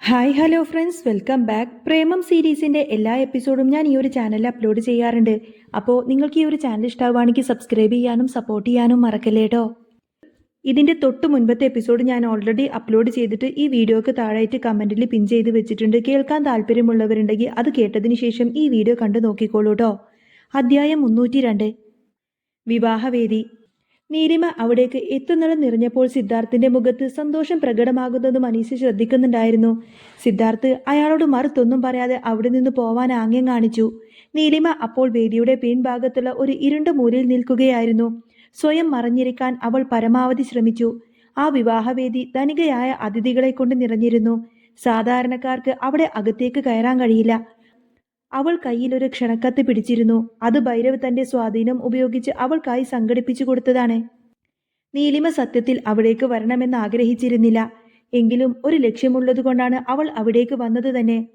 Hi hello friends welcome back Premam സീരീസിന്റെ എല്ലാ എപ്പിസോഡും ഞാൻ ഈ ഒരു ചാനലിൽ അപ്ലോഡ് ചെയ്യാറുണ്ട്. അപ്പോൾ നിങ്ങൾക്ക് ഈ ഒരു ചാനൽ ഇഷ്ടമാവുകയാണെങ്കിൽ സബ്സ്ക്രൈബ് ചെയ്യാനും സപ്പോർട്ട് ചെയ്യാനും മറക്കല്ലേ കേട്ടോ ഇതിന്റെ തൊട്ട് മുൻപത്തെ എപ്പിസോഡ് ഞാൻ ഓൾറെഡി അപ്ലോഡ് ചെയ്തിട്ട് ഈ വീഡിയോക്ക് താഴായിട്ട് കമന്റിൽ പിൻ ചെയ്ത് വെച്ചിട്ടുണ്ട്. കേൾക്കാൻ താല്പര്യമുള്ളവരുണ്ടെങ്കിൽ അത് കേട്ടതിന് ശേഷം ഈ വീഡിയോ കണ്ടു നോക്കിക്കോളൂ കേട്ടോ അധ്യായം മുന്നൂറ്റി രണ്ട്. വിവാഹവേദി. നീലിമ അവിടേക്ക് എത്തുന്നിടം നിറഞ്ഞപ്പോൾ സിദ്ധാർത്ഥിന്റെ മുഖത്ത് സന്തോഷം പ്രകടമാകുന്നത് മനീഷ് ശ്രദ്ധിക്കുന്നുണ്ടായിരുന്നു. സിദ്ധാർത്ഥ് അയാളോട് മറുത്തൊന്നും പറയാതെ അവിടെ നിന്ന് പോവാൻ ആംഗ്യം കാണിച്ചു. നീലിമ അപ്പോൾ വേദിയുടെ പിൻഭാഗത്തുള്ള ഒരു ഇരുണ്ട മൂലയിൽ നിൽക്കുകയായിരുന്നു. സ്വയം മറഞ്ഞിരിക്കാൻ അവൾ പരമാവധി ശ്രമിച്ചു. ആ വിവാഹവേദി ധനികയായ അതിഥികളെ കൊണ്ട് നിറഞ്ഞിരുന്നു. സാധാരണക്കാർക്ക് അവിടെ അകത്തേക്ക് കയറാൻ കഴിയില്ല. അവൾ കയ്യിൽ ഒരു ക്ഷണക്കത്ത് പിടിച്ചിരുന്നു. അത് ഭൈരവ് തന്റെ സ്വാധീനം ഉപയോഗിച്ച് അവൾക്കായി സംഘടിപ്പിച്ചു കൊടുത്തതാണ്. നീലിമ സത്യത്തിൽ അവിടേക്ക് വരണമെന്ന് ആഗ്രഹിച്ചിരുന്നില്ല. എങ്കിലും ഒരു ലക്ഷ്യമുള്ളതുകൊണ്ടാണ് അവൾ അവിടേക്ക് വന്നത് തന്നെ.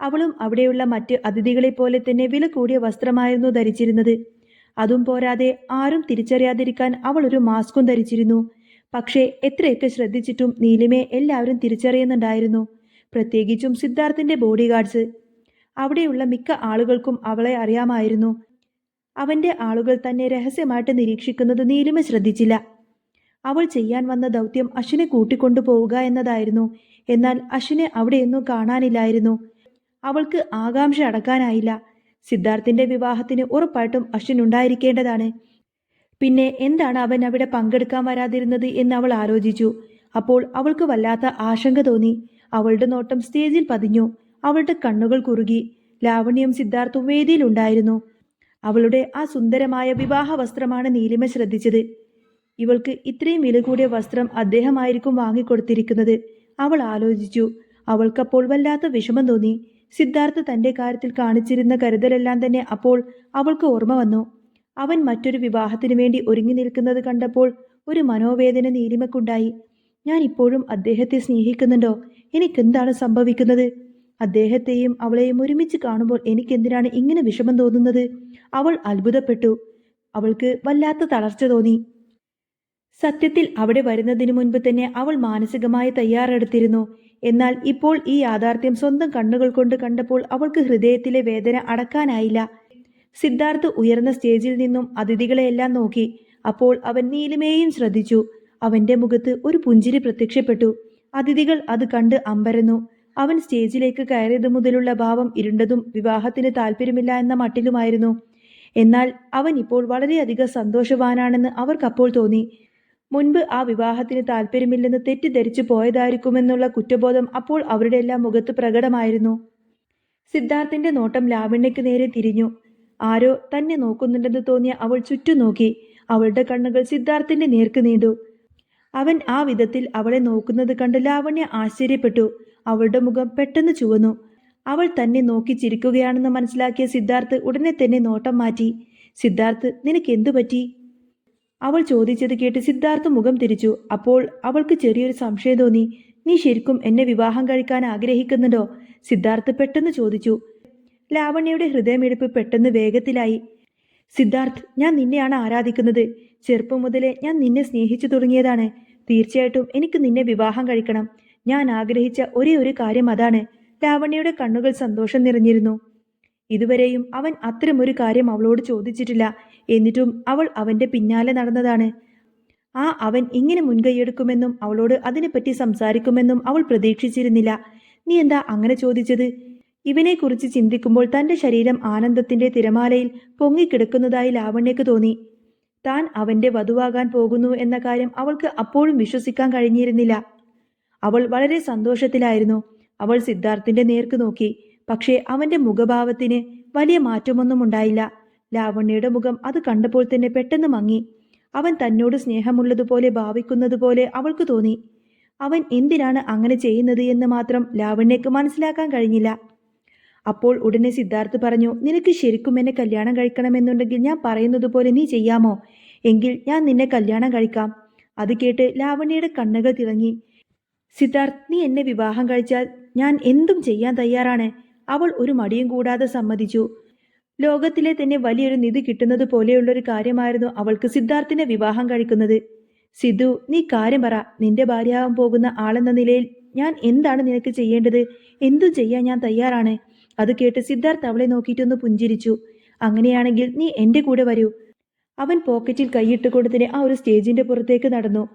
അവളും അവിടെയുള്ള മറ്റ് അതിഥികളെ പോലെ തന്നെ വില കൂടിയ വസ്ത്രമായിരുന്നു ധരിച്ചിരുന്നത്. അതും പോരാതെ ആരും തിരിച്ചറിയാതിരിക്കാൻ അവൾ ഒരു മാസ്കും ധരിച്ചിരുന്നു. പക്ഷേ എത്രയൊക്കെ ശ്രദ്ധിച്ചിട്ടും നീലിമയെ എല്ലാവരും തിരിച്ചറിയുന്നുണ്ടായിരുന്നു. പ്രത്യേകിച്ചും സിദ്ധാർത്ഥിന്റെ ബോഡി ഗാർഡ്സ് അവിടെയുള്ള മിക്ക ആളുകൾക്കും അവളെ അറിയാമായിരുന്നു. അവന്റെ ആളുകൾ തന്നെ രഹസ്യമായിട്ട് നിരീക്ഷിക്കുന്നത് നീലിമ ശ്രദ്ധിച്ചില്ല. അവൾ ചെയ്യാൻ വന്ന ദൗത്യം അശ്വിനെ കൂട്ടിക്കൊണ്ടു പോവുക എന്നതായിരുന്നു. എന്നാൽ അശ്വിനെ അവിടെയൊന്നും കാണാനില്ലായിരുന്നു. അവൾക്ക് ആകാംക്ഷ അടക്കാനായില്ല. സിദ്ധാർത്ഥിന്റെ വിവാഹത്തിന് ഉറപ്പായിട്ടും അശ്വിൻ ഉണ്ടായിരിക്കേണ്ടതാണ്. പിന്നെ എന്താണ് അവൻ അവിടെ പങ്കെടുക്കാൻ വരാതിരുന്നത് എന്ന് അവൾ ആലോചിച്ചു. അപ്പോൾ അവൾക്ക് വല്ലാത്ത ആശങ്ക തോന്നി. അവളുടെ നോട്ടം സ്റ്റേജിൽ പതിഞ്ഞു. അവളുടെ കണ്ണുകൾ കുറുകി ലാവണ്യം സിദ്ധാർത്ഥും വേദിയിലുണ്ടായിരുന്നു അവളുടെ ആ സുന്ദരമായ വിവാഹ വസ്ത്രമാണ് നീലിമ ശ്രദ്ധിച്ചത്. ഇവൾക്ക് ഇത്രയും വില കൂടിയ വസ്ത്രം അദ്ദേഹമായിരിക്കും വാങ്ങിക്കൊടുത്തിരിക്കുന്നത്. അവൾ ആലോചിച്ചു. അവൾക്കപ്പോൾ വല്ലാത്ത വിഷമം തോന്നി. സിദ്ധാർത്ഥ് തന്റെ കാര്യത്തിൽ കാണിച്ചിരുന്ന കരുതലെല്ലാം തന്നെ അപ്പോൾ അവൾക്ക് ഓർമ്മ വന്നു. അവൻ മറ്റൊരു വിവാഹത്തിനു വേണ്ടി ഒരുങ്ങി നിൽക്കുന്നത് കണ്ടപ്പോൾ ഒരു മനോവേദന നീലിമക്കുണ്ടായി. ഞാൻ ഇപ്പോഴും അദ്ദേഹത്തെ സ്നേഹിക്കുന്നുണ്ടോ? എനിക്കെന്താണ് സംഭവിക്കുന്നത്? അദ്ദേഹത്തെയും അവളെയും ഒരുമിച്ച് കാണുമ്പോൾ എനിക്കെന്തിനാണ് ഇങ്ങനെ വിഷമം തോന്നുന്നത്? അവൾ അത്ഭുതപ്പെട്ടു. അവൾക്ക് വല്ലാത്ത തളർച്ച തോന്നി. സത്യത്തിൽ അവിടെ വരുന്നതിന് മുൻപ് തന്നെ അവൾ മാനസികമായി തയ്യാറെടുത്തിരുന്നു. എന്നാൽ ഇപ്പോൾ ഈ യാഥാർത്ഥ്യം സ്വന്തം കണ്ണുകൾ കൊണ്ട് കണ്ടപ്പോൾ അവൾക്ക് ഹൃദയത്തിലെ വേദന അടക്കാനായില്ല. സിദ്ധാർത്ഥ് ഉയർന്ന സ്റ്റേജിൽ നിന്നും അതിഥികളെയെല്ലാം നോക്കി. അപ്പോൾ അവൻ നീലിമയെയും ശ്രദ്ധിച്ചു. അവന്റെ മുഖത്ത് ഒരു പുഞ്ചിരി പ്രത്യക്ഷപ്പെട്ടു. അതിഥികൾ അത് കണ്ട് അമ്പരന്നു. അവൻ സ്റ്റേജിലേക്ക് കയറിയതു മുതലുള്ള ഭാവം ഇരുണ്ടതും വിവാഹത്തിന് താല്പര്യമില്ല എന്ന മട്ടിലുമായിരുന്നു. എന്നാൽ അവൻ ഇപ്പോൾ വളരെയധികം സന്തോഷവാനാണെന്ന് അവർക്കപ്പോൾ തോന്നി. മുൻപ് ആ വിവാഹത്തിന് താല്പര്യമില്ലെന്ന് തെറ്റിദ്ധരിച്ചു പോയതായിരിക്കുമെന്നുള്ള കുറ്റബോധം അപ്പോൾ അവരുടെ എല്ലാം മുഖത്ത് പ്രകടമായിരുന്നു. സിദ്ധാർത്ഥിന്റെ നോട്ടം ലാവണ്യക്ക് നേരെ തിരിഞ്ഞു. ആരോ തന്നെ നോക്കുന്നുണ്ടെന്ന് തോന്നിയ അവൾ ചുറ്റും നോക്കി അവളുടെ കണ്ണുകൾ സിദ്ധാർത്ഥിന്റെ നേർക്ക് നീണ്ടു. അവൻ ആ വിധത്തിൽ അവളെ നോക്കുന്നത് കണ്ട് ലാവണ്യ ആശ്ചര്യപ്പെട്ടു. അവളുടെ മുഖം പെട്ടെന്ന് ചുവന്നു. അവൾ തന്നെ നോക്കി ചിരിക്കുകയാണെന്ന് മനസ്സിലാക്കിയ സിദ്ധാർത്ഥ് ഉടനെ തന്നെ നോട്ടം മാറ്റി. സിദ്ധാർത്ഥ് നിനക്ക് എന്തു പറ്റി? അവൾ ചോദിച്ചത് കേട്ട് സിദ്ധാർത്ഥ് മുഖം തിരിച്ചു. അപ്പോൾ അവൾക്ക് ചെറിയൊരു സംശയം തോന്നി. നീ ശരിക്കും എന്നെ വിവാഹം കഴിക്കാൻ ആഗ്രഹിക്കുന്നുണ്ടോ? സിദ്ധാർത്ഥ് പെട്ടെന്ന് ചോദിച്ചു. ലാവണ്യയുടെ ഹൃദയമിടിപ്പ് പെട്ടെന്ന് വേഗത്തിലായി. സിദ്ധാർത്ഥ് ഞാൻ നിന്നെയാണ് ആരാധിക്കുന്നത്. ചെറുപ്പം മുതലേ ഞാൻ നിന്നെ സ്നേഹിച്ചു തുടങ്ങിയതാണ്. തീർച്ചയായിട്ടും എനിക്ക് നിന്നെ വിവാഹം കഴിക്കണം. ഞാൻ ആഗ്രഹിച്ച ഒരേ ഒരു കാര്യം അതാണ്. ലാവണ്യയുടെ കണ്ണുകൾ സന്തോഷം നിറഞ്ഞിരുന്നു. ഇതുവരെയും അവൻ അത്തരമൊരു കാര്യം അവളോട് ചോദിച്ചിട്ടില്ല. എന്നിട്ടും അവൾ അവന്റെ പിന്നാലെ നടന്നതാണ്. ആ അവൻ ഇങ്ങനെ മുൻകൈയെടുക്കുമെന്നും അവളോട് അതിനെപ്പറ്റി സംസാരിക്കുമെന്നും അവൾ പ്രതീക്ഷിച്ചിരുന്നില്ല. നീ എന്താ അങ്ങനെ ചോദിച്ചത്? ഇവനെക്കുറിച്ച് ചിന്തിക്കുമ്പോൾ തന്റെ ശരീരം ആനന്ദത്തിന്റെ തിരമാലയിൽ പൊങ്ങിക്കിടക്കുന്നതായി ലാവണ്യക്ക് തോന്നി. താൻ അവന്റെ വധുവാകാൻ പോകുന്നു എന്ന കാര്യം അവൾക്ക് അപ്പോഴും വിശ്വസിക്കാൻ കഴിഞ്ഞിരുന്നില്ല. അവൾ വളരെ സന്തോഷത്തിലായിരുന്നു. അവൾ സിദ്ധാർത്ഥിന്റെ നേർക്ക് നോക്കി. പക്ഷേ അവന്റെ മുഖഭാവത്തിന് വലിയ മാറ്റമൊന്നും ഉണ്ടായില്ല. ലാവണ്യയുടെ മുഖം അത് കണ്ടപ്പോൾ തന്നെ പെട്ടെന്ന് മങ്ങി. അവൻ തന്നോട് സ്നേഹമുള്ളതുപോലെ ഭാവിക്കുന്നതുപോലെ അവൾക്ക് തോന്നി. അവൻ എന്തിനാണ് അങ്ങനെ ചെയ്യുന്നത് എന്ന് മാത്രം ലാവണ്യക്ക് മനസ്സിലാക്കാൻ കഴിഞ്ഞില്ല. അപ്പോൾ ഉടനെ സിദ്ധാർത്ഥ് പറഞ്ഞു നിനക്ക് ശരിക്കും എന്നെ കല്യാണം കഴിക്കണമെന്നുണ്ടെങ്കിൽ ഞാൻ പറയുന്നത് പോലെ നീ ചെയ്യാമോ? എങ്കിൽ ഞാൻ നിന്നെ കല്യാണം കഴിക്കാം. അത് കേട്ട് ലാവണ്യയുടെ കണ്ണുകൾ തിളങ്ങി. സിദ്ധാർത്ഥ് നീ എന്നെ വിവാഹം കഴിച്ചാൽ ഞാൻ എന്തും ചെയ്യാൻ തയ്യാറാണ്. അവൾ ഒരു മടിയും കൂടാതെ സമ്മതിച്ചു. ലോകത്തിലെ തന്നെ വലിയൊരു നിധി കിട്ടുന്നത് പോലെയുള്ള ഒരു കാര്യമായിരുന്നു അവൾക്ക് സിദ്ധാർത്ഥിനെ വിവാഹം കഴിക്കുന്നത്. സിദ്ധു നീ കാര്യം പറ. നിന്റെ ഭാര്യയാവാൻ പോകുന്ന ആളെന്ന നിലയിൽ ഞാൻ എന്താണ് നിനക്ക് ചെയ്യേണ്ടത്? എന്തു ചെയ്യാൻ ഞാൻ തയ്യാറാണ്. അത് കേട്ട് സിദ്ധാർത്ഥ് അവളെ നോക്കിയിട്ടൊന്ന് പുഞ്ചിരിച്ചു. അങ്ങനെയാണെങ്കിൽ നീ എന്റെ കൂടെ വരൂ. അവൻ പോക്കറ്റിൽ കൈയിട്ട് കൊടുത്തിന് ആ ഒരു സ്റ്റേജിന്റെ പുറത്തേക്ക് നടന്നു.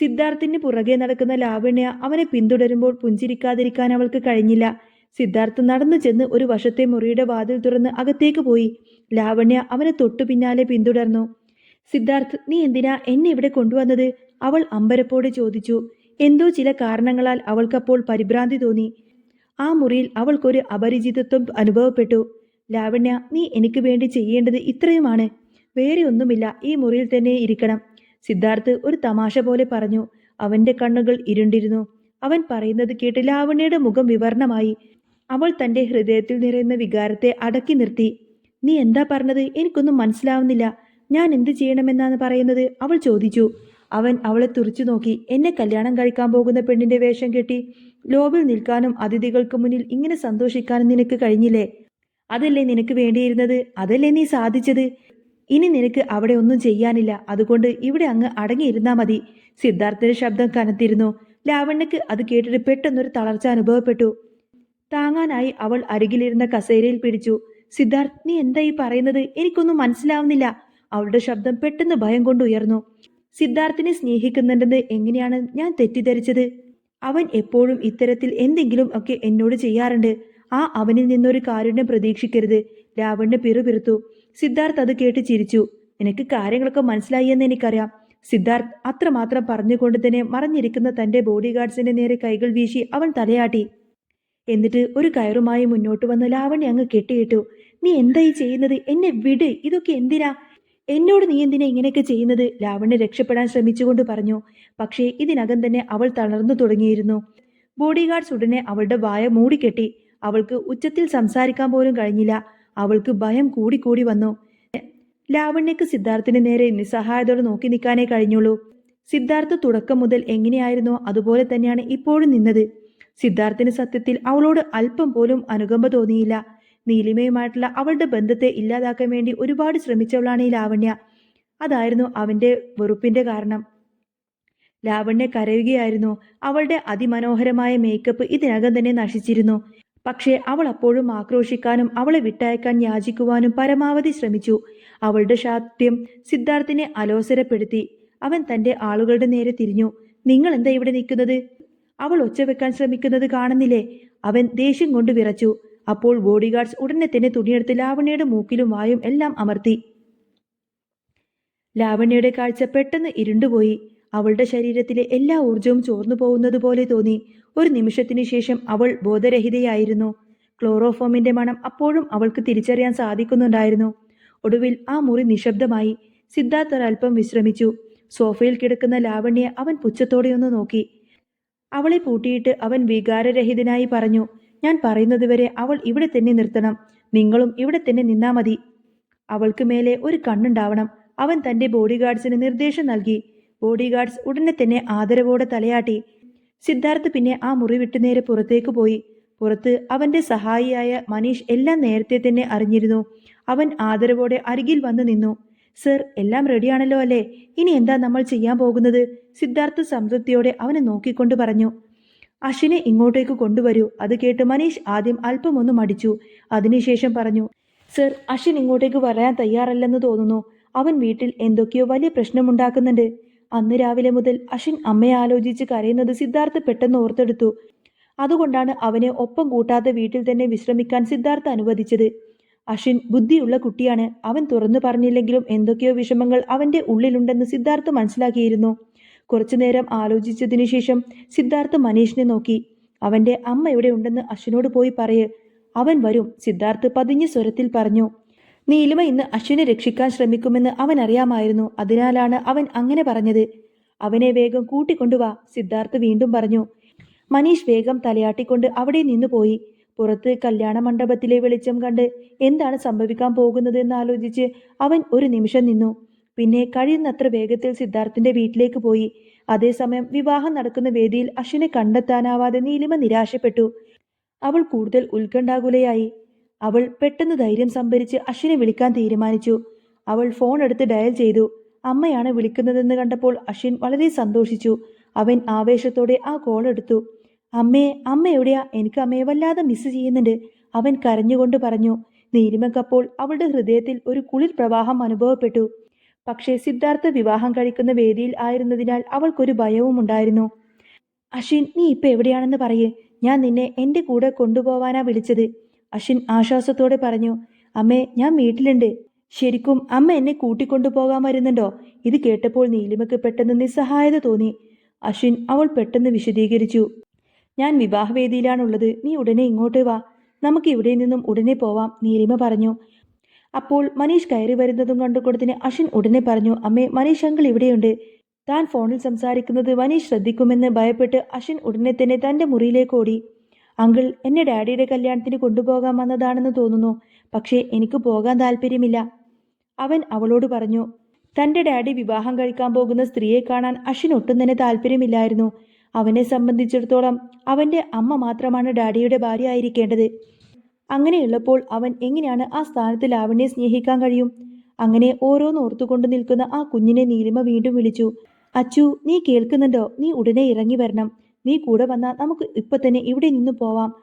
സിദ്ധാർത്ഥിന് പുറകെ നടക്കുന്ന ലാവണ്യ അവനെ പിന്തുടരുമ്പോൾ പുഞ്ചിരിക്കാതിരിക്കാൻ അവൾക്ക് കഴിഞ്ഞില്ല. സിദ്ധാർത്ഥ് നടന്നു ചെന്ന് ഒരു വശത്തെ മുറിയുടെ വാതിൽ തുറന്ന് അകത്തേക്ക് പോയി. ലാവണ്യ അവനെ തൊട്ടു പിന്നാലെ പിന്തുടർന്നു. സിദ്ധാർത്ഥ് നീ എന്തിനാ എന്നെ ഇവിടെ കൊണ്ടുവന്നത്? അവൾ അമ്പരപ്പോടെ ചോദിച്ചു. എന്തോ ചില കാരണങ്ങളാൽ അവൾക്കപ്പോൾ പരിഭ്രാന്തി തോന്നി. ആ മുറിയിൽ അവൾക്കൊരു അപരിചിതത്വം അനുഭവപ്പെട്ടു. ലാവണ്യ നീ എനിക്ക് വേണ്ടി ചെയ്യേണ്ടത് ഇത്രയുമാണ്. വേറെ ഒന്നുമില്ല. ഈ മുറിയിൽ തന്നെ ഇരിക്കണം. സിദ്ധാർത്ഥ് ഒരു തമാശ പോലെ പറഞ്ഞു. അവന്റെ കണ്ണുകൾ ഇരുണ്ടിരുന്നു. അവൻ പറയുന്നത് കേട്ട് ലാവണ്യയുടെ മുഖം വിവരണമായി അവൾ തന്റെ ഹൃദയത്തിൽ നിറയുന്ന വികാരത്തെ അടക്കി നിർത്തി. നീ എന്താ പറഞ്ഞത്? എനിക്കൊന്നും മനസ്സിലാവുന്നില്ല. ഞാൻ എന്ത് ചെയ്യണമെന്നാണ് പറയുന്നത്? അവൾ ചോദിച്ചു. അവൻ അവളെ തുറച്ചു നോക്കി. എന്നെ കല്യാണം കഴിക്കാൻ പോകുന്ന പെണ്ണിന്റെ വേഷം കെട്ടി ലോബിൽ നിൽക്കാനും അതിഥികൾക്ക് മുന്നിൽ ഇങ്ങനെ സന്തോഷിക്കാനും നിനക്ക് കഴിഞ്ഞില്ലേ? അതല്ലേ നിനക്ക് വേണ്ടിയിരുന്നത്? അതല്ലേ നീ സാധിച്ചത്? ഇനി നിനക്ക് അവിടെ ഒന്നും ചെയ്യാനില്ല. അതുകൊണ്ട് ഇവിടെ അങ്ങ് അടങ്ങിയിരുന്നാ മതി. സിദ്ധാർത്ഥന്റെ ശബ്ദം കനത്തിരുന്നു. ലാവണ്യക്ക് അത് കേട്ടിട്ട് പെട്ടെന്നൊരു തളർച്ച അനുഭവപ്പെട്ടു. താങ്ങാനായി അവൾ അരികിലിരുന്ന കസേരയിൽ പിടിച്ചു. സിദ്ധാർത്ഥ് നീ എന്താ ഈ പറയുന്നത്? എനിക്കൊന്നും മനസ്സിലാവുന്നില്ല. അവളുടെ ശബ്ദം പെട്ടെന്ന് ഭയം കൊണ്ട് ഉയർന്നു. സിദ്ധാർത്ഥിനെ സ്നേഹിക്കുന്നുണ്ടെന്ന് എങ്ങനെയാണ് ഞാൻ തെറ്റിദ്ധരിച്ചത്? അവൻ എപ്പോഴും ഇത്തരത്തിൽ എന്തെങ്കിലും ഒക്കെ എന്നോട് ചെയ്യാറുണ്ട്. ആ അവനിൽ നിന്നൊരു കാരുണ്യം പ്രതീക്ഷിക്കരുത്. ലാവണ്യ പിറുപിറുത്തു. സിദ്ധാർത്ഥ് അത് കേട്ട് ചിരിച്ചു. എനിക്ക് കാര്യങ്ങളൊക്കെ മനസ്സിലായി എന്ന് എനിക്കറിയാം. സിദ്ധാർത്ഥ് അത്രമാത്രം പറഞ്ഞുകൊണ്ട് തന്നെ മറഞ്ഞിരിക്കുന്ന തന്റെ ബോഡി ഗാർഡ്സിന്റെ നേരെ കൈകൾ വീശി അവൻ തലയാട്ടി. എന്നിട്ട് ഒരു കയറുമായി മുന്നോട്ട് വന്ന് ലാവണ്യ അങ്ങ് കെട്ടിയിട്ടു. നീ എന്തായി ചെയ്യുന്നത്? എന്നെ വിട്. ഇതൊക്കെ എന്തിനാ? എന്നോട് നീ എന്തിനാ ഇങ്ങനെയൊക്കെ ചെയ്യുന്നത്? ലാവണ്യ രക്ഷപ്പെടാൻ ശ്രമിച്ചുകൊണ്ട് പറഞ്ഞു. പക്ഷേ ഇതിനകം തന്നെ അവൾ തളർന്നു തുടങ്ങിയിരുന്നു. ബോഡി ഗാർഡ്സ് ഉടനെ അവളുടെ വായ മൂടിക്കെട്ടി. അവൾക്ക് ഉച്ചത്തിൽ സംസാരിക്കാൻ പോലും കഴിഞ്ഞില്ല. അവൾക്ക് ഭയം കൂടിക്കൂടി വന്നു. ലാവണ്യക്ക് സിദ്ധാർത്ഥിന് നേരെ നിസ്സഹായതോടെ നോക്കി നിൽക്കാനേ കഴിഞ്ഞുള്ളൂ. സിദ്ധാർത്ഥ് തുടക്കം മുതൽ എങ്ങനെയായിരുന്നോ അതുപോലെ തന്നെയാണ് ഇപ്പോഴും നിന്നത്. സിദ്ധാർത്ഥിന് സത്യത്തിൽ അവളോട് അല്പം പോലും അനുകമ്പ തോന്നിയില്ല. നീലിമയുമായിട്ടുള്ള അവളുടെ ബന്ധത്തെ ഇല്ലാതാക്കാൻ വേണ്ടി ഒരുപാട് ശ്രമിച്ചവളാണ് ഈ ലാവണ്യ. അതായിരുന്നു അവന്റെ വെറുപ്പിന്റെ കാരണം. ലാവണ്യ കരയുകയായിരുന്നു. അവളുടെ അതിമനോഹരമായ മേക്കപ്പ് ഇതിനകം തന്നെ നശിച്ചിരുന്നു. പക്ഷേ അവൾ അപ്പോഴും ആക്രോശിക്കാനും അവളെ വിട്ടയക്കാൻ യാചിക്കുവാനും പരമാവധി ശ്രമിച്ചു. അവളുടെ ശാത്യം സിദ്ധാർത്ഥിനെ അലോസരപ്പെടുത്തി. അവൻ തന്റെ ആളുകളുടെ നേരെ തിരിഞ്ഞു. നിങ്ങൾ എന്താ ഇവിടെ നിൽക്കുന്നത്? അവൾ ഒച്ച വെക്കാൻ ശ്രമിക്കുന്നത് കാണുന്നില്ലേ? അവൻ ദേഷ്യം കൊണ്ട് വിറച്ചു. അപ്പോൾ ബോഡിഗാർഡ്സ് ഉടനെ തന്നെ തുണിയെടുത്ത് ലാവണ്യയുടെ മൂക്കിലും വായും എല്ലാം അമർത്തി. ലാവണ്യയുടെ കാഴ്ച പെട്ടെന്ന് ഇരുണ്ടുപോയി. അവളുടെ ശരീരത്തിലെ എല്ലാ ഊർജവും ചോർന്നു പോകുന്നത് പോലെ തോന്നി. ഒരു നിമിഷത്തിനു ശേഷം അവൾ ബോധരഹിതയായിരുന്നു. ക്ലോറോഫോമിന്റെ മണം അപ്പോഴും അവൾക്ക് തിരിച്ചറിയാൻ സാധിക്കുന്നുണ്ടായിരുന്നു. ഒടുവിൽ ആ മുറി നിശബ്ദമായി. സിദ്ധാർത്ഥ് ഒരൽപ്പം വിശ്രമിച്ചു. സോഫയിൽ കിടക്കുന്ന ലാവണ്യെ അവൻ പുച്ഛത്തോടെയൊന്ന് നോക്കി. അവളെ പൂട്ടിയിട്ട് അവൻ വികാരരഹിതനായി പറഞ്ഞു ഞാൻ പറയുന്നതുവരെ അവൾ ഇവിടെ തന്നെ നിർത്തണം. നിങ്ങളും ഇവിടെ തന്നെ നിന്നാ മതി. അവൾക്ക് മേലെ ഒരു കണ്ണുണ്ടാവണം. അവൻ തന്റെ ബോഡിഗാർഡ്സിന് നിർദ്ദേശം നൽകി. ബോഡിഗാർഡ്സ് ഉടനെ തന്നെ ആദരവോടെ തലയാട്ടി. സിദ്ധാർത്ഥ് പിന്നെ ആ മുറി വിട്ടു നേരെ പുറത്തേക്ക് പോയി. പുറത്ത് അവന്റെ സഹായിയായ മനീഷ് എല്ലാം നേരത്തെ തന്നെ അറിഞ്ഞിരുന്നു. അവൻ ആദരവോടെ അരികിൽ വന്നു നിന്നു. സർ എല്ലാം റെഡിയാണല്ലോ അല്ലേ? ഇനി എന്താ നമ്മൾ ചെയ്യാൻ പോകുന്നത്? സിദ്ധാർത്ഥ് സംതൃപ്തിയോടെ അവനെ നോക്കിക്കൊണ്ട് പറഞ്ഞു. അശ്വിനെ ഇങ്ങോട്ടേക്ക് കൊണ്ടുവരൂ. അത് കേട്ട് മനീഷ് ആദ്യം അല്പം ഒന്ന് മടിച്ചു. അതിനുശേഷം പറഞ്ഞു സർ അശ്വിൻ ഇങ്ങോട്ടേക്ക് വരാൻ തയ്യാറല്ലെന്ന് തോന്നുന്നു. അവൻ വീട്ടിൽ എന്തൊക്കെയോ വലിയ പ്രശ്നമുണ്ടാക്കുന്നുണ്ട്. അന്ന് രാവിലെ മുതൽ അശ്വിൻ അമ്മയെ ആലോചിച്ച് കരയുന്നത് സിദ്ധാർത്ഥ് പെട്ടെന്ന് ഓർത്തെടുത്തു. അതുകൊണ്ടാണ് അവനെ ഒപ്പം കൂട്ടാതെ വീട്ടിൽ തന്നെ വിശ്രമിക്കാൻ സിദ്ധാർത്ഥ് അനുവദിച്ചത്. അശ്വിൻ ബുദ്ധിയുള്ള കുട്ടിയാണ്. അവൻ തുറന്നു പറഞ്ഞില്ലെങ്കിലും എന്തൊക്കെയോ വിഷമങ്ങൾ അവന്റെ ഉള്ളിലുണ്ടെന്ന് സിദ്ധാർത്ഥ് മനസ്സിലാക്കിയിരുന്നു. കുറച്ചുനേരം ആലോചിച്ചതിനു ശേഷം സിദ്ധാർത്ഥ് മനീഷിനെ നോക്കി. അവന്റെ അമ്മ ഇവിടെ ഉണ്ടെന്ന് അശ്വിനോട് പോയി പറയ്. അവൻ വരും സിദ്ധാർത്ഥ് പതിഞ്ഞ സ്വരത്തിൽ പറഞ്ഞു. നീലിമ ഇന്ന് അശ്വിനെ രക്ഷിക്കാൻ ശ്രമിക്കുമെന്ന് അവൻ അറിയാമായിരുന്നു. അതിനാലാണ് അവൻ അങ്ങനെ പറഞ്ഞത്. അവനെ വേഗം കൂട്ടിക്കൊണ്ടുവാ സിദ്ധാർത്ഥ് വീണ്ടും പറഞ്ഞു. മനീഷ് വേഗം തലയാട്ടിക്കൊണ്ട് അവിടെ നിന്നു പോയി. പുറത്ത് കല്യാണ മണ്ഡപത്തിലെ വെളിച്ചം കണ്ട് എന്താണ് സംഭവിക്കാൻ പോകുന്നത് എന്നാലോചിച്ച് അവൻ ഒരു നിമിഷം നിന്നു. പിന്നെ കഴിയുന്നത്ര വേഗത്തിൽ സിദ്ധാർത്ഥിന്റെ വീട്ടിലേക്ക് പോയി. അതേസമയം വിവാഹം നടക്കുന്ന വേദിയിൽ അശ്വിനെ കണ്ടെത്താനാവാതെ നീലിമ നിരാശപ്പെട്ടു. അവൾ കൂടുതൽ ഉത്കണ്ഠാകുലയായി. അവൾ പെട്ടെന്ന് ധൈര്യം സംഭരിച്ച് അശ്വിനെ വിളിക്കാൻ തീരുമാനിച്ചു. അവൾ ഫോൺ എടുത്ത് ഡയൽ ചെയ്തു. അമ്മയാണ് വിളിക്കുന്നതെന്ന് കണ്ടപ്പോൾ അശ്വിൻ വളരെ സന്തോഷിച്ചു. അവൻ ആവേശത്തോടെ ആ കോൾ എടുത്തു. അമ്മേ അമ്മ എവിടെയാ? എനിക്ക് അമ്മയെ വല്ലാതെ മിസ് ചെയ്യുന്നുണ്ട്. അവൻ കരഞ്ഞുകൊണ്ട് പറഞ്ഞു. നീലിമക്കപ്പോൾ അവളുടെ ഹൃദയത്തിൽ ഒരു കുളിർ പ്രവാഹം അനുഭവപ്പെട്ടു. പക്ഷേ സിദ്ധാർത്ഥ വിവാഹം കഴിക്കുന്ന വേദിയിൽ ആയിരുന്നതിനാൽ അവൾക്കൊരു ഭയവും ഉണ്ടായിരുന്നു. അശ്വിൻ നീ ഇപ്പൊ എവിടെയാണെന്ന് പറയേ. ഞാൻ നിന്നെ എന്റെ കൂടെ കൊണ്ടുപോവാനാ വിളിച്ചത്. അശ്വിൻ ആശ്വാസത്തോടെ പറഞ്ഞു അമ്മേ ഞാൻ വീട്ടിലുണ്ട്. ശരിക്കും അമ്മ എന്നെ കൂട്ടിക്കൊണ്ടുപോകാൻ വരുന്നുണ്ടോ? ഇത് കേട്ടപ്പോൾ നീലിമയ്ക്ക് പെട്ടെന്ന് നിസ്സഹായത തോന്നി. അശ്വിൻ അവൾ പെട്ടെന്ന് വിശദീകരിച്ചു ഞാൻ വിവാഹവേദിയിലാണുള്ളത്. നീ ഉടനെ ഇങ്ങോട്ട് വാ. നമുക്ക് ഇവിടെ നിന്നും ഉടനെ പോവാം നീലിമ പറഞ്ഞു. അപ്പോൾ മനീഷ് കയറി വരുന്നതും കണ്ടുകൊടുത്തിന് അശ്വിൻ ഉടനെ പറഞ്ഞു അമ്മേ മനീഷ് അങ്കിൾ ഇവിടെയുണ്ട്. താൻ ഫോണിൽ സംസാരിക്കുന്നത് മനീഷ് ശ്രദ്ധിക്കുമെന്ന് ഭയപ്പെട്ട് അശ്വിൻ ഉടനെ തന്നെ തന്റെ മുറിയിലേക്ക് ഓടി. അങ്കിൾ എന്നെ ഡാഡിയുടെ കല്യാണത്തിന് കൊണ്ടുപോകാൻ വന്നതാണെന്ന് തോന്നുന്നു. പക്ഷേ എനിക്ക് പോകാൻ താല്പര്യമില്ല അവൻ അവളോട് പറഞ്ഞു തന്റെ ഡാഡി വിവാഹം കഴിക്കാൻ പോകുന്ന സ്ത്രീയെ കാണാൻ അശ്വിൻ ഒട്ടും തന്നെ താല്പര്യമില്ലായിരുന്നു അവനെ സംബന്ധിച്ചിടത്തോളം അവന്റെ അമ്മ മാത്രമാണ് ഡാഡിയുടെ ഭാര്യ ആയിരിക്കേണ്ടത്. അങ്ങനെയുള്ളപ്പോൾ അവൻ എങ്ങനെയാണ് ആ സ്ഥാനത്ത് ലാവണ്യെ സ്നേഹിക്കാൻ കഴിയും? അങ്ങനെ ഓരോന്ന് ഓർത്തുകൊണ്ട് നിൽക്കുന്ന ആ കുഞ്ഞിനെ നീലിമ വീണ്ടും വിളിച്ചു അച്ചു നീ കേൾക്കുന്നുണ്ടോ? നീ ഉടനെ ഇറങ്ങി വരണം. നീ കൂടെ വന്നാൽ നമുക്ക് ഇപ്പൊ തന്നെ ഇവിടെ നിന്ന് പോവാം.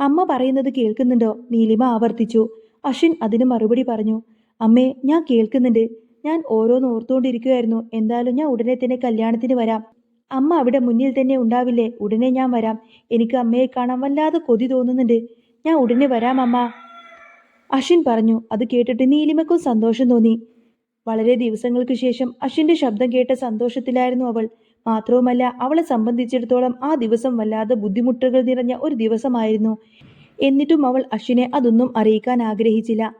അമ്മ പറയുന്നത് കേൾക്കുന്നുണ്ടോ? നീലിമ ആവർത്തിച്ചു. അശ്വിൻ അതിന് മറുപടി പറഞ്ഞു. അമ്മേ ഞാൻ കേൾക്കുന്നുണ്ട്. ഞാൻ ഓരോന്ന് ഓർത്തുകൊണ്ടിരിക്കുകയായിരുന്നു എന്തായാലും ഞാൻ ഉടനെ തന്നെ കല്യാണത്തിന് വരാം. അമ്മ അവിടെ മുന്നിൽ തന്നെ ഉണ്ടാവില്ലേ? ഉടനെ ഞാൻ വരാം. എനിക്ക് അമ്മയെ കാണാൻ വല്ലാതെ കൊതി തോന്നുന്നുണ്ട്. ഞാൻ ഉടനെ വരാം അമ്മ. അശ്വിൻ പറഞ്ഞു. അത് കേട്ടിട്ട് നീലിമക്കും സന്തോഷം തോന്നി. വളരെ ദിവസങ്ങൾക്ക് ശേഷം അശ്വിന്റെ ശബ്ദം കേട്ട സന്തോഷത്തിലായിരുന്നു അവൾ. മാത്രവുമല്ല അവളെ സംബന്ധിച്ചിടത്തോളം ആ ദിവസം വല്ലാതെ ബുദ്ധിമുട്ടുകൾ നിറഞ്ഞ ഒരു ദിവസമായിരുന്നു. എന്നിട്ടും അവൾ അശ്വിനെ അതൊന്നും അറിയിക്കാൻ ആഗ്രഹിച്ചില്ല.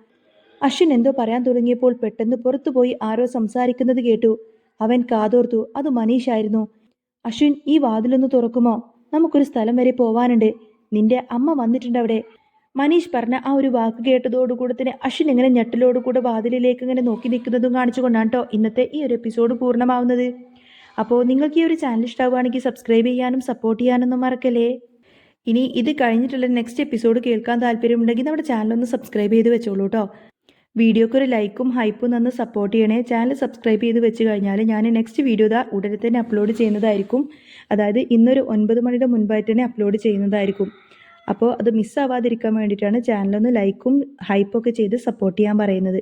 അശ്വിൻ എന്തോ പറയാൻ തുടങ്ങിയപ്പോൾ പെട്ടെന്ന് പുറത്തുപോയി ആരോ സംസാരിക്കുന്നത് കേട്ടു. അവൻ കാതോർത്തു അത് മനീഷായിരുന്നു. അശ്വിൻ ഈ വാതിലൊന്ന് തുറക്കുമോ? നമുക്കൊരു സ്ഥലം വരെ പോവാനുണ്ട്. നിന്റെ അമ്മ വന്നിട്ടുണ്ട് അവിടെ മനീഷ് പറഞ്ഞ ആ ഒരു വാക്ക് കേട്ടതോടുകൂടെ തന്നെ അശ്വിൻ ഇങ്ങനെ ഞെട്ടലോടുകൂടെ വാതിലിലേക്ക് ഇങ്ങനെ നോക്കി നിൽക്കുന്നതും കാണിച്ചുകൊണ്ടാണ് കേട്ടോ ഇന്നത്തെ ഈ ഒരു എപ്പിസോഡ് പൂർണമാവുന്നത്. അപ്പോൾ നിങ്ങൾക്ക് ഈ ഒരു ചാനൽ ഇഷ്ടമാവുകയാണെങ്കിൽ സബ്സ്ക്രൈബ് ചെയ്യാനും സപ്പോർട്ട് ചെയ്യാനൊന്നും മറക്കല്ലേ? ഇനി ഇത് കഴിഞ്ഞിട്ടുള്ള നെക്സ്റ്റ് എപ്പിസോഡ് കേൾക്കാൻ താല്പര്യമുണ്ടെങ്കിൽ നമ്മുടെ ചാനൽ ഒന്ന് സബ്സ്ക്രൈബ് ചെയ്ത് വെച്ചോളൂ കേട്ടോ വീഡിയോക്ക് ഒരു ലൈക്കും ഹൈപ്പും തന്ന് സപ്പോർട്ട് ചെയ്യണേ. ചാനൽ സബ്സ്ക്രൈബ് ചെയ്ത് വെച്ച് കഴിഞ്ഞാൽ ഞാൻ നെക്സ്റ്റ് വീഡിയോ ഇതാ ഉടനെ തന്നെ അപ്ലോഡ് ചെയ്യുന്നതായിരിക്കും. അതായത് ഇന്നൊരു ഒൻപത് മണിയുടെ മുൻപായിട്ട് തന്നെ അപ്ലോഡ് ചെയ്യുന്നതായിരിക്കും. അപ്പോൾ അത് മിസ്സാവാതിരിക്കാൻ വേണ്ടിയിട്ടാണ് ചാനലൊന്ന് ലൈക്കും ഹൈപ്പൊക്കെ ചെയ്ത് സപ്പോർട്ട് ചെയ്യാൻ പറയുന്നത്.